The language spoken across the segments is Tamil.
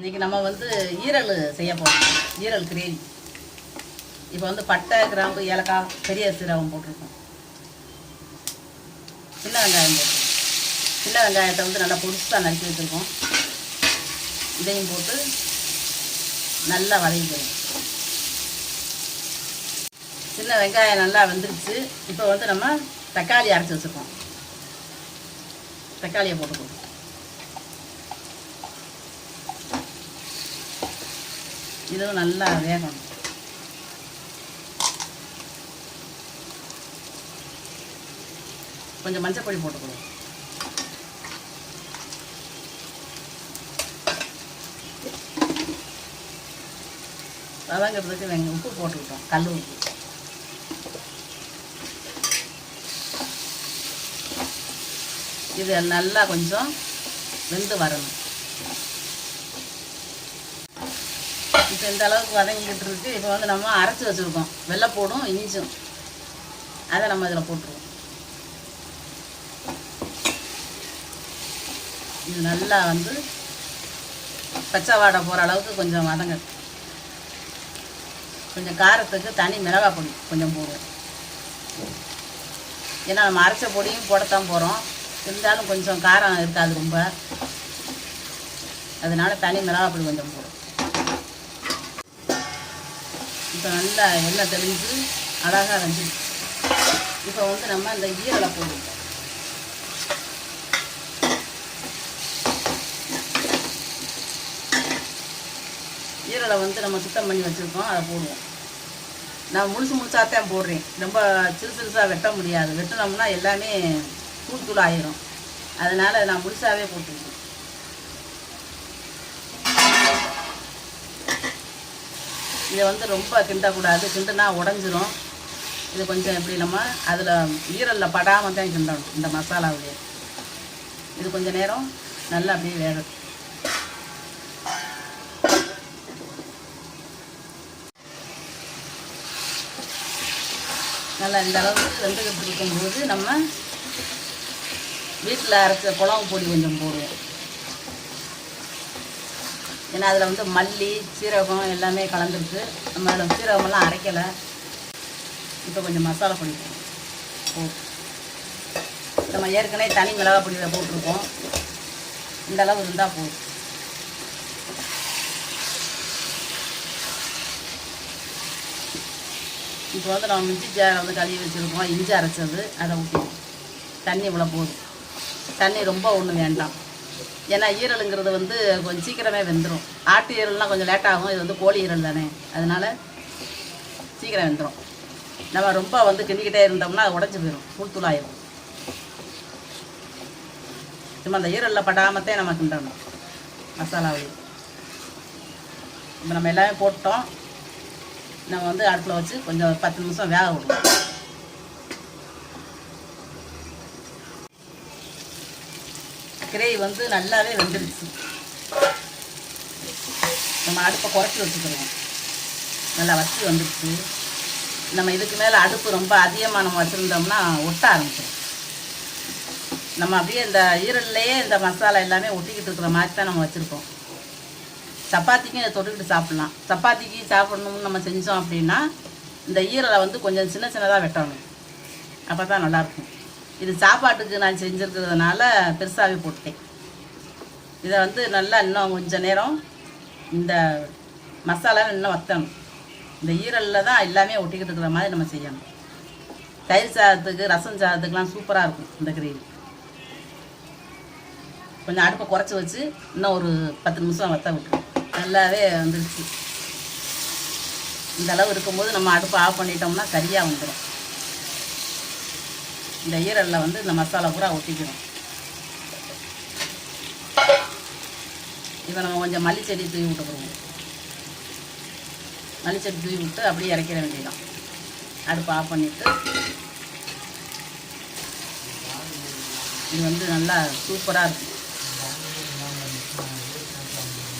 இன்னைக்கு நம்ம வந்து ஈரல் செய்ய போகிறோம் ஈரல் கிரேவி. இப்போ வந்து பட்டை கிராம்பு ஏலக்காய் பெரிய சீரகம் போட்டிருக்கோம். சின்ன வெங்காயம் போட்டிருக்கோம் சின்ன வெங்காயத்தை வந்து நல்லா பொடிசாக நறுக்கி வச்சுருக்கோம். இதையும் போட்டு நல்லா வதக்கிக்கணும் சின்ன வெங்காயம் நல்லா வெந்துருச்சு. இப்போ வந்து நம்ம தக்காளி அரைச்சி வச்சுருக்கோம். தக்காளியை போட்டுக்கணும் இதுவும் நல்லா வேகணும். கொஞ்சம் மஞ்சள் பொடி போட்டுக்கணும். வதங்கிறதுக்கு வெங்க உப்பு போட்டுக்கிட்டோம் கல் உப்பு. இது நல்லா கொஞ்சம் வெந்து வரணும். இப்போ இந்த அளவுக்கு வதங்கிக்கிட்டு இருக்கு இப்போ வந்து நம்ம அரைச்சி வச்சுருக்கோம். வெள்ளைப்பூடும் இஞ்சும் அதை நம்ம இதில் போட்டுருவோம். இது நல்லா வந்து பச்சை வாடை போகிற அளவுக்கு கொஞ்சம் வதங்க. கொஞ்சம் காரத்துக்கு தனி மிளகாய் பொடி கொஞ்சம் போடுவோம். ஏன்னா நம்ம அரைச்ச பொடியும் போடத்தான் போகிறோம் இருந்தாலும் கொஞ்சம் காரம் இருக்காது ரொம்ப. அதனால தனி மிளகாய் பொடி கொஞ்சம் போடும் இப்போ நல்லா எண்ணெய் தெளிஞ்சு அழகாக வெந்துடுச்சு இப்போ வந்து நம்ம இந்த ஈரலை போடுவோம். ஈரலை வந்து நம்ம சுத்தம் பண்ணி வச்சுருக்கோம் அதை போடுவோம். நான் முழுசு முழுசாத்தான் போடுறேன். ரொம்ப சிறு சிறுசாக வெட்ட முடியாது. வெட்டினோம்னா எல்லாமே தூள் தூள் ஆயிரும். அதனால் நான் முழுசாகவே போட்டுருக்கேன். இதை வந்து ரொம்ப கிண்டக்கூடாது. கிண்டுனா உடஞ்சிரும். இது கொஞ்சம் எப்படி நம்ம அதில் ஈரலில் படாமல் தான் கிண்டணும் இந்த மசாலாவிலே இது கொஞ்சம் நேரம் நல்லா அப்படியே வேகட்டும். நல்லா இந்த அளவுக்கு வெந்துக்கிட்டு இருக்கும்போது நம்ம வீட்டில் அரைச்ச குழம்பு பொடி கொஞ்சம் போடுவோம். ஏன்னா அதில் வந்து மல்லி சீரகம் எல்லாமே கலந்துருக்கு. நம்ம அதில் சீரகமெல்லாம் அரைக்கலை. இப்போ கொஞ்சம் மசாலா பொடி போடுவோம். நம்ம ஏற்கனவே தனி மிளகாய் பொடியில் போட்டிருக்கோம். இந்த அளவு இருந்தால் போதும். இப்போ வந்து நம்ம மிஞ்சி ஜாரை வந்து கழுவி வச்சுருக்கோம். இஞ்சி அரைச்சது. அதை ஊற்றி தண்ணி இவ்வளோ போதும். தண்ணி ரொம்ப ஒன்றும் வேண்டாம். ஏன்னா ஈரலுங்கிறது வந்து கொஞ்சம் சீக்கிரமே வெந்துடும் ஆட்டு ஈரல்னால் கொஞ்சம் லேட்டாகும் இது வந்து கோழி ஈரல் தானே. அதனால் சீக்கிரம் வெந்துடும் நம்ம ரொம்ப வந்து கிண்டிக்கிட்டே இருந்தோம்னா அது உடஞ்சி போயிடும் தூள்தூளாயிரும் சும்மா அந்த ஈரலில் படாமத்தே நம்ம கிண்டணும் மசாலாவையும் இப்போ நம்ம எல்லாமே போட்டோம். நம்ம வந்து அடுப்பில் வச்சு கொஞ்சம் பத்து நிமிஷம் வேக விடுவோம். கிரேவி வந்து நல்லாவே வெந்துருச்சு. நம்ம அடுப்பை குறைச்சி வச்சுக்கணும். நல்லா வச்சு வந்துருச்சு. நம்ம இதுக்கு மேலே அடுப்பு ரொம்ப அதிகமாக நம்ம வச்சுருந்தோம்னா ஒட்ட ஆரம்பிச்சிடும் நம்ம அப்படியே இந்த ஈரல்லையே இந்த மசாலா எல்லாமே ஒட்டிக்கிட்டு இருக்கிற மாதிரி தான் நம்ம வச்சுருக்கோம். சப்பாத்திக்கும் இதை தொட்டுக்கிட்டு சாப்பிட்லாம். சப்பாத்திக்கு சாப்பிடணும்னு நம்ம செஞ்சோம் அப்படின்னா இந்த ஈரலை வந்து கொஞ்சம் சின்ன சின்னதாக வெட்டணும். அப்போ தான் நல்லாயிருக்கும் இது சாப்பாட்டுக்கு நான் செஞ்சுருக்கிறதுனால பெருசாகவே போட்டேன் இதை வந்து நல்லா இன்னும் கொஞ்சம் நேரம் இந்த மசாலா இன்னும் வத்தணும். இந்த ஈரலில் தான் எல்லாமே ஒட்டிக்கிட்டு இருக்கிற மாதிரி நம்ம செய்யணும். தயிர் சாதத்துக்கு ரசம் சாதத்துக்குலாம் சூப்பராக இருக்கும் இந்த கிரேவி. கொஞ்சம் அடுப்பை குறைச்சி வச்சு இன்னும் ஒரு பத்து நிமிஷம் வத்த விட்டுருவோம். நல்லாவே வந்துருச்சு. இந்த அளவு இருக்கும்போது நம்ம அடுப்பை ஆஃப் பண்ணிட்டோம்னா சரியாக வந்துடும் இந்த ஈரலில் வந்து இந்த மசாலா பூரா ஒட்டிக்கணும். இப்போ நம்ம கொஞ்சம் மல்லிச்செடி தூவி விட்டுக்கிறோம் மல்லிச்செடி தூவி விட்டு அப்படியே இறக்கிற வேண்டியதான் அடுப்பு ஆஃப் பண்ணிவிட்டு இது வந்து நல்லா சூப்பராக இருக்கும்.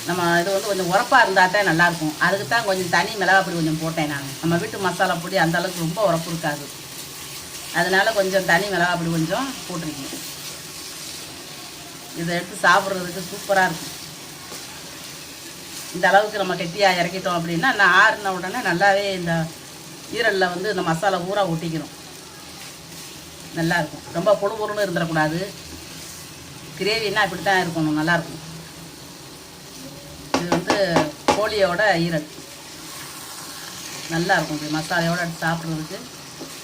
நம்ம இது வந்து கொஞ்சம் உரப்பாக இருந்தால் தான் நல்லாயிருக்கும் அதுக்கு தான் கொஞ்சம் தனி மிளகா பொடி கொஞ்சம் போட்டேன் நான். நம்ம வீட்டு மசாலா பொடி அந்த அளவுக்கு ரொம்ப உரப்பு இருக்காது. அதனால கொஞ்சம் தனி மிளகா அப்படி கொஞ்சம் போட்டிருக்கேன் இதை எடுத்து சாப்பிட்றதுக்கு சூப்பராக இருக்கும். இந்த அளவுக்கு நம்ம கெட்டியாக இறக்கிட்டோம் அப்படின்னா நான் ஆறுன உடனே நல்லாவே இந்த ஈரலில் வந்து இந்த மசாலா ஊற ஒட்டிக்கணும். நல்லாயிருக்கும் ரொம்ப பொழு பொருளும் இருந்துடக்கூடாது. கிரேவின்னா இப்படி தான் இருக்கணும் நல்லாயிருக்கும் இது வந்து கோழியோட ஈரல். நல்லாயிருக்கும் இப்படி எடுத்து சாப்பிட்றதுக்கு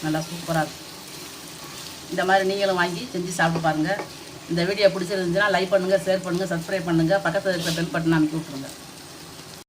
நல்லா சூப்பராக இருக்கும். இந்த மாதிரி நீங்களும் வாங்கி செஞ்சு சாப்பிட்டு பாருங்கள் இந்த வீடியோ பிடிச்சிருந்துச்சுன்னா லைக் பண்ணுங்கள் ஷேர் பண்ணுங்கள் சப்ஸ்கிரைப் பண்ணுங்கள் பக்கத்தில் இருக்கிற பெல் பட்டன் அமைக்கி விட்ருங்க